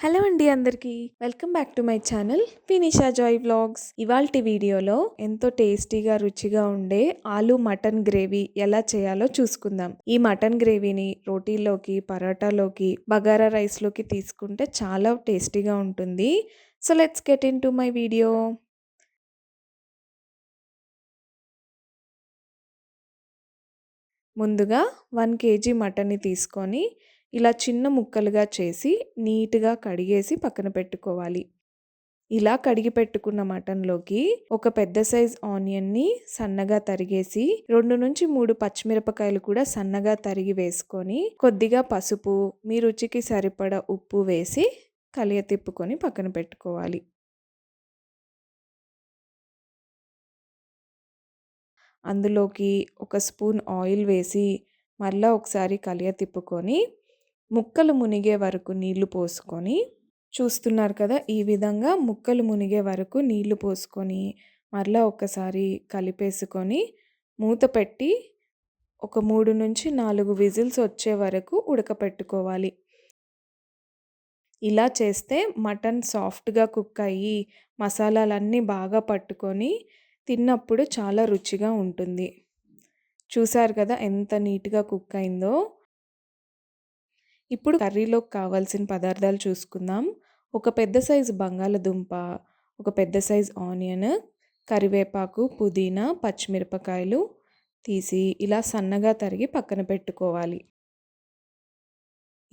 Hello అండి అందరికీ. Welcome back to my channel Finisha Joy vlogs. ఇవాల్టి వీడియోలో ఎంతో టేస్టీగా రుచిగా ఉండే ఆలు మటన్ గ్రేవీ ఎలా చేయాలో చూసుకుందాం. ఈ మటన్ గ్రేవీని రోటీలోకి పరోటాలోకి బగారా రైస్లోకి తీసుకుంటే చాలా టేస్టీగా ఉంటుంది. So let's get into my video. ముందుగా వన్ కేజీ మటన్ని తీసుకొని ఇలా చిన్న ముక్కలుగా చేసి నీట్గా కడిగేసి పక్కన పెట్టుకోవాలి. ఇలా కడిగి పెట్టుకున్న మటన్లోకి ఒక పెద్ద సైజ్ ఆనియన్ని సన్నగా తరిగేసి రెండు నుంచి మూడు పచ్చిమిరపకాయలు కూడా సన్నగా తరిగి వేసుకొని కొద్దిగా పసుపు మీ రుచికి సరిపడ ఉప్పు వేసి కలియ తిప్పుకొని పక్కన పెట్టుకోవాలి. అందులోకి ఒక స్పూన్ ఆయిల్ వేసి మళ్ళీ ఒకసారి కలియ తిప్పుకొని ముక్కలు మునిగే వరకు నీళ్ళు పోసుకొని చూస్తున్నారు కదా ఈ విధంగా ముక్కలు మునిగే వరకు నీళ్ళు పోసుకొని మరలా ఒకసారి కలిపేసుకొని మూత పెట్టి ఒక మూడు నుంచి నాలుగు విజిల్స్ వచ్చే వరకు ఉడకపెట్టుకోవాలి. ఇలా చేస్తే మటన్ సాఫ్ట్గా కుక్ అయ్యి మసాలాలన్నీ బాగా పట్టుకొని తిన్నప్పుడు చాలా రుచిగా ఉంటుంది. చూసారు కదా ఎంత నీట్గా కుక్ అయిందో? ఇప్పుడు కర్రీలోకి కావాల్సిన పదార్థాలు చూసుకుందాం. ఒక పెద్ద సైజు బంగాళదుంప ఒక పెద్ద సైజు ఆనియన్ కరివేపాకు పుదీనా పచ్చిమిరపకాయలు తీసి ఇలా సన్నగా తరిగి పక్కన పెట్టుకోవాలి.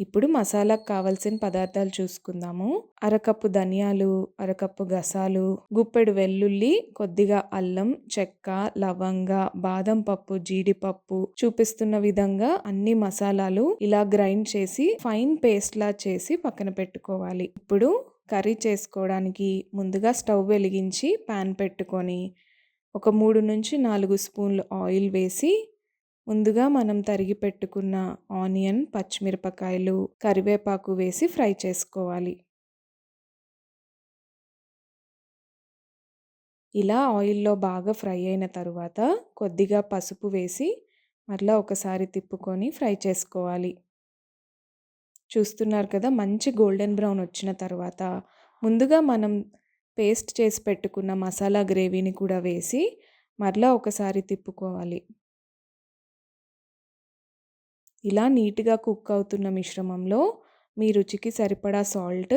ఇప్పుడు మసాలాకు కావాల్సిన పదార్థాలు చూసుకుందాము. అరకప్పు ధనియాలు అరకప్పు గసాలు గుప్పెడు వెల్లుల్లి కొద్దిగా అల్లం చెక్క లవంగ బాదం పప్పు జీడిపప్పు చూపిస్తున్న విధంగా అన్ని మసాలాలు ఇలా గ్రైండ్ చేసి ఫైన్ పేస్ట్ లా చేసి పక్కన పెట్టుకోవాలి. ఇప్పుడు కర్రీ చేసుకోవడానికి ముందుగా స్టవ్ వెలిగించి పాన్ పెట్టుకొని ఒక మూడు నుంచి నాలుగు స్పూన్లు ఆయిల్ వేసి ముందుగా మనం తరిగి పెట్టుకున్న ఆనియన్ పచ్చిమిరపకాయలు కరివేపాకు వేసి ఫ్రై చేసుకోవాలి. ఇలా ఆయిల్లో బాగా ఫ్రై అయిన తర్వాత కొద్దిగా పసుపు వేసి మరలా ఒకసారి తిప్పుకొని ఫ్రై చేసుకోవాలి. చూస్తున్నారు కదా మంచి గోల్డెన్ బ్రౌన్ వచ్చిన తర్వాత ముందుగా మనం పేస్ట్ చేసి పెట్టుకున్న మసాలా గ్రేవీని కూడా వేసి మరలా ఒకసారి తిప్పుకోవాలి. ఇలా నీట్గా కుక్ అవుతున్న మిశ్రమంలో మీ రుచికి సరిపడా సాల్ట్.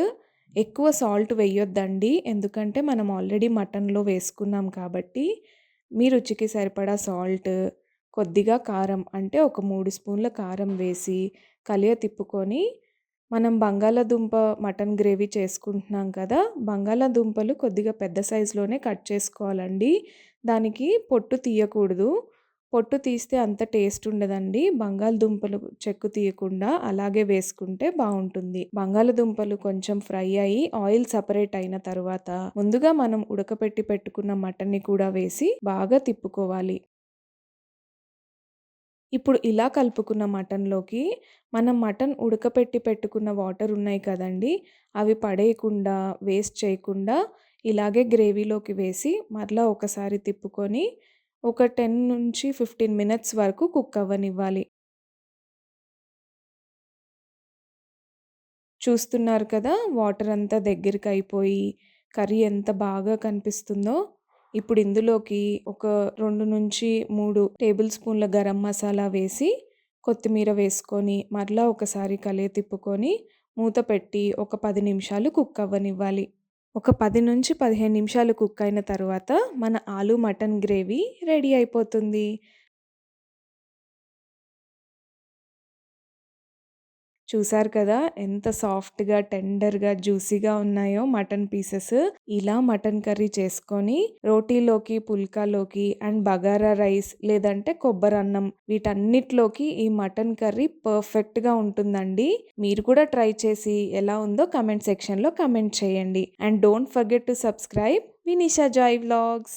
ఎక్కువ సాల్ట్ వేయొద్దండి. ఎందుకంటే మనం ఆల్రెడీ మటన్లో వేసుకున్నాం కాబట్టి మీ రుచికి సరిపడా సాల్ట్ కొద్దిగా కారం అంటే ఒక మూడు స్పూన్ల కారం వేసి కలియ తిప్పుకొని మనం బంగాళాదుంప మటన్ గ్రేవీ చేసుకుంటున్నాం కదా! బంగాళాదుంపలు కొద్దిగా పెద్ద సైజులోనే కట్ చేసుకోవాలండి. దానికి పొట్టు తీయకూడదు. పొట్టు తీస్తే అంత టేస్ట్ ఉండదండి బంగాళదుంపలు చెక్కు తీయకుండా అలాగే వేసుకుంటే బాగుంటుంది బంగాళదుంపలు కొంచెం ఫ్రై అయ్యి ఆయిల్ సపరేట్ అయిన తర్వాత ముందుగా మనం ఉడకపెట్టి పెట్టుకున్న మటన్ని కూడా వేసి బాగా తిప్పుకోవాలి. ఇప్పుడు ఇలా కలుపుకున్న మటన్లోకి మనం మటన్ ఉడకపెట్టి పెట్టుకున్న వాటర్ ఉన్నాయి కదండి అవి పడేయకుండా వేస్ట్ చేయకుండా ఇలాగే గ్రేవీలోకి వేసి మరలా ఒకసారి తిప్పుకొని ఒక టెన్ నుంచి ఫిఫ్టీన్ మినిట్స్ వరకు కుక్ అవ్వనివ్వాలి. చూస్తున్నారు కదా వాటర్ అంతా దగ్గరికి అయిపోయి కర్రీ ఎంత బాగా కనిపిస్తుందో. ఇప్పుడు ఇందులోకి ఒక రెండు నుంచి మూడు టేబుల్ స్పూన్ల గరం మసాలా వేసి కొత్తిమీర వేసుకొని మరలా ఒకసారి కలే తిప్పుకొని మూత పెట్టి ఒక పది నిమిషాలు కుక్ అవ్వనివ్వాలి. ఒక పది నుంచి పదిహేను నిమిషాలు కుక్ అయిన తర్వాత మన ఆలు మటన్ గ్రేవీ రెడీ అయిపోతుంది. చూసారు కదా ఎంత సాఫ్ట్గా టెండర్గా జ్యూసీగా ఉన్నాయో మటన్ పీసెస్. ఇలా మటన్ కర్రీ చేసుకొని రోటీలోకి పుల్కాలోకి అండ్ బగారా రైస్ లేదంటే కొబ్బరి అన్నం వీటన్నిటిలోకి ఈ మటన్ కర్రీ పర్ఫెక్ట్గా ఉంటుందండి. మీరు కూడా ట్రై చేసి ఎలా ఉందో కమెంట్ సెక్షన్లో కమెంట్ చేయండి. And don't forget to subscribe Vinisha Joy vlogs.